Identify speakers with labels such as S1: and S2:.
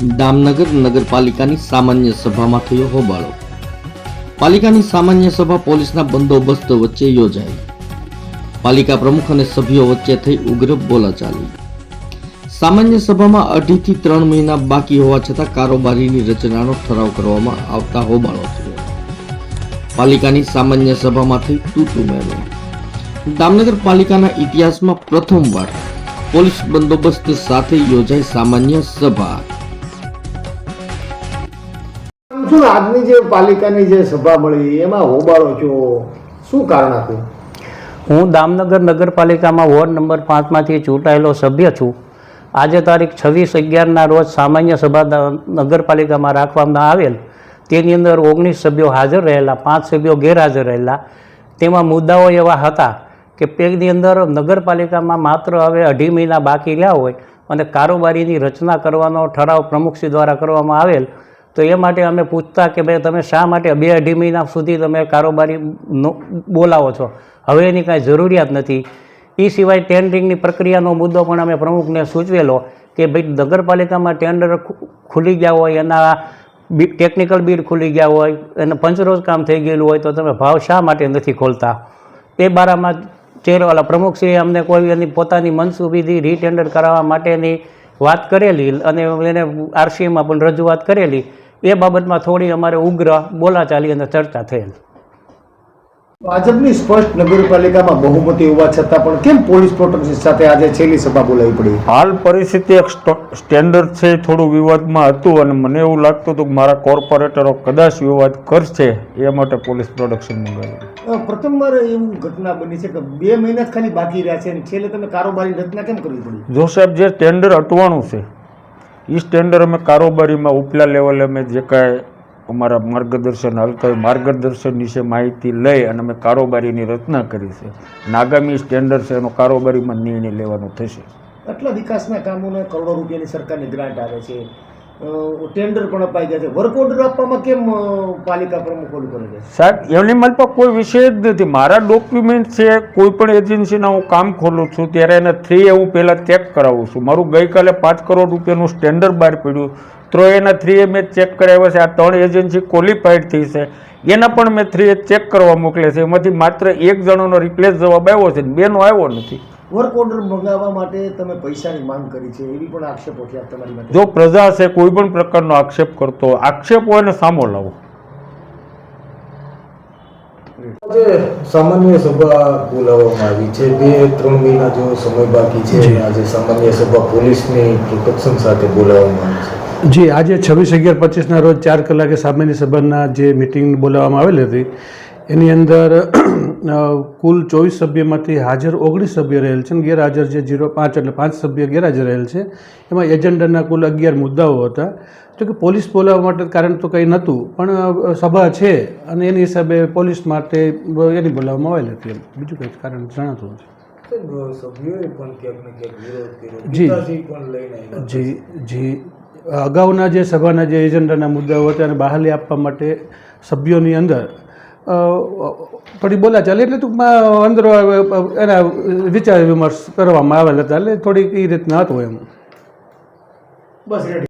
S1: દામનગર નગરપાલિકાની સામાન્ય સભામાં થયો હોબાળો. પાલિકાની સામાન્ય સભા પોલીસના બંદોબસ્ત વચ્ચે યોજાઈ. પાલિકા પ્રમુખ અને સભ્યો વચ્ચે થઈ ઉગ્ર બોલાચાલી. સામાન્ય સભામાં અઢીથી ત્રણ મહિના બાકી હોવા છતાં કારોબારીની રચનાનો ઠરાવ કરવામાં આવતા હોબાળો થયો. પાલિકાની સામાન્ય સભામાં થઈ તૂટું મેળો દામનગર પાલિકાના ઇતિહાસમાં પ્રથમવાર પોલીસ બંદોબસ્ત સાથે યોજાઈ સામાન્ય સભા.
S2: શું આજની જે પાલિકાની જે સભા મળી, એમાં હોબાળો છો. શું કારણ હતું?
S3: હું દામનગર નગરપાલિકામાં વોર્ડ નંબર પાંચમાંથી ચૂંટાયેલો સભ્ય છું. આજે તારીખ છવ્વીસ અગિયારના રોજ સામાન્ય સભા નગરપાલિકામાં રાખવામાં આવેલ. તેની અંદર ઓગણીસ સભ્યો હાજર રહેલા, પાંચ સભ્યો ગેરહાજર રહેલા. તેમાં મુદ્દાઓ એવા હતા કે પેગની અંદર નગરપાલિકામાં માત્ર હવે અઢી મહિના બાકી રહ્યા હોય અને કારોબારીની રચના કરવાનો ઠરાવ પ્રમુખશ્રી દ્વારા કરવામાં આવેલ. તો એ માટે અમે પૂછતા કે ભાઈ તમે શા માટે બે અઢી મહિના સુધી તમે કારોબારી બોલાવો છો? હવે એની કાંઈ જરૂરિયાત નથી. એ સિવાય ટેન્ડરિંગની પ્રક્રિયાનો મુદ્દો પણ અમે પ્રમુખને સૂચવેલો કે ભાઈ નગરપાલિકામાં ટેન્ડર ખુલી ગયા હોય, એના ટેકનિકલ બિલ ખુલી ગયા હોય, અને પંચરોજ કામ થઈ ગયેલું હોય, તો તમે ભાવ શા માટે નથી ખોલતા? એ બારામાં ચેર ઓલા પ્રમુખશ્રીએ અમને કોઈ એની પોતાની મનસુબીથી રીટેન્ડર કરાવવા માટેની વાત કરેલી અને એને આરસીએમાં પણ રજૂઆત કરેલી. એ બાબતમાં થોડી અમારે ઉગ્ર બોલાચાલી અને ચર્ચા થયેલ.
S2: ભાજપની સ્પષ્ટ નગરપાલિકામાં બહુમતી હોવા છતાં પણ કેમ પોલીસ પ્રોટેક્શન સાથે આજે છેલ્લી સભા બોલાવી પડી?
S4: હાલ પરિસ્થિતિ એક સ્ટેન્ડર્ડ છે થોડું વિવાદમાં હતું અને મને એવું લાગતું હતું કે મારા કોર્પોરેટરો કદાચ વિવાદ કરશે એ માટે પોલીસ પ્રોડક્શન મંગાવ્યું.
S2: પ્રથમ પ્રથમવાર એવું ઘટના બની છે કે બે મહિના ખાલી બાકી રહ્યા છે અને છેલ્લે તમે કારોબારી રચના કેમ કરવી પડી?
S4: જો સાહેબ જે ટેન્ડર અટવાનું છે એ ટેન્ડર અમે કારોબારીમાં ઉપલા લેવલે અમે જે કાંઈ અમારા માર્ગદર્શન હોય માર્ગદર્શન વિશે માહિતી લઈ અને અમે કારોબારીની રચના કરી છે. અને આગામી સ્ટેન્ડર્ડ છે એનો કારોબારીમાં નિર્ણય લેવાનો થશે.
S2: આટલા વિકાસના કામોને કરોડો રૂપિયાની સરકારની ગ્રાન્ટ આવે છે. ટેન્ડર પણ અપાઈ ગયા છે. વર્ક ઓર્ડર આપવામાં કેમ પાલિકા પ્રમુખ ઓલું કરે છે?
S4: સાહેબ, એમની પર કોઈ વિષય જ નથી. મારા ડોક્યુમેન્ટ છે, કોઈ પણ એજન્સીના હું કામ ખોલું છું, ત્યારે એને થ્રી હું પહેલાં ચેક કરાવું છું. મારું ગઈકાલે પાંચ કરોડ રૂપિયાનું સ્ટેન્ડર્ડ બહાર પડ્યું. તો એના થ્રી એ મેં ચેક કરાવ્યા છે. આ ત્રણ એજન્સી ક્વોલિફાઈડ થઈ છે. એના પણ મેં થ્રી ચેક કરવા મોકલે છે. એમાંથી માત્ર એક જણોનો રિપ્લેસ જવાબ આવ્યો છે. બેનો આવ્યો નથી.
S2: વર્ક ઓર્ડર મંગાવવા માટે તમે પૈસાની માંગ કરી છે એવી પણ આક્ષેપો છે તમારી માટે.
S4: જો પ્રજા છે કોઈ પણ પ્રકારનો આક્ષેપ કરતો આક્ષેપ હોય ને સામો લાવો.
S5: આજે સામાન્ય સભા બોલાવવામાં આવી છે. બે ત્રણ મહિના જેવો સમય બાકી છે. આજે સામાન્ય સભા પોલીસની પ્રોટેક્શન સાથે બોલાવવામાં આવી છે.
S6: જી આજે છવ્વીસ અગિયાર પચીસના રોજ ચાર કલાકે સામાન્ય સભાના જે મિટિંગ બોલાવવામાં આવેલી હતી એની અંદર કુલ ચોવીસ સભ્યમાંથી હાજર ઓગણીસ સભ્ય રહેલ છે અને ગેરહાજર જે જીરો પાંચ એટલે પાંચ સભ્ય ગેરહાજર રહેલ છે એમાં એજન્ડાના કુલ અગિયાર મુદ્દાઓ હતા. તો કે પોલીસ બોલાવવા માટે કારણ તો કંઈ નહોતું પણ સભા છે અને એની હિસાબે પોલીસ માટે એની બોલાવવામાં આવેલી હતી એમ. બીજું કંઈ કારણ જણાતું નથી. જી. જી જી. અગાઉના જે સભાના જે એજન્ડાના મુદ્દાઓ હતા એને બહાલી આપવા માટે સભ્યોની અંદર થોડી બોલા ચાલે એટલે ટૂંકમાં અંદર એના વિચાર વિમર્શ કરવામાં આવેલા હતા એટલે થોડીક એ રીતના હતું એમ.
S2: બસ રેડી